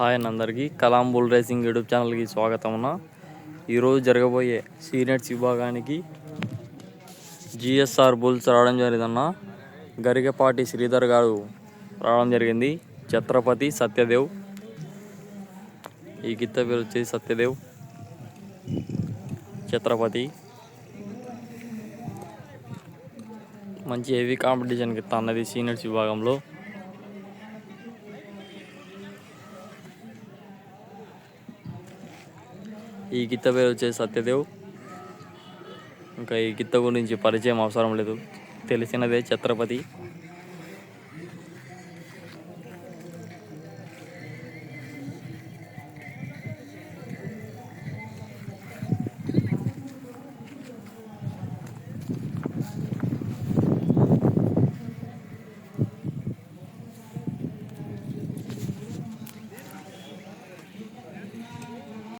Hi అన్న అందరికీ. Kalam bull racing YouTube ఛానల్కి స్వాగతం అన్న ఈరోజు జరగబోయే సీనియర్స్ విభాగానికి జిఎస్ఆర్ బుల్స్ రావడం జరిగిందన్న. గరికపాటి శ్రీధర్ గారు రావడం జరిగింది. ఛత్రపతి సత్యదేవ్. ఈ గిత్త పేరు వచ్చేసి సత్యదేవ్. ఛత్రపతి. మంచి హెవీ కాంపిటీషన్ గిత్త అన్నది సీనియర్స్ విభాగంలో. ఈ గిత్త పేరు వచ్చేసి సత్యదేవ్. ఇంకా ఈ గిత్త గురించి పరిచయం అవసరం లేదు. తెలిసినదే ఛత్రపతి.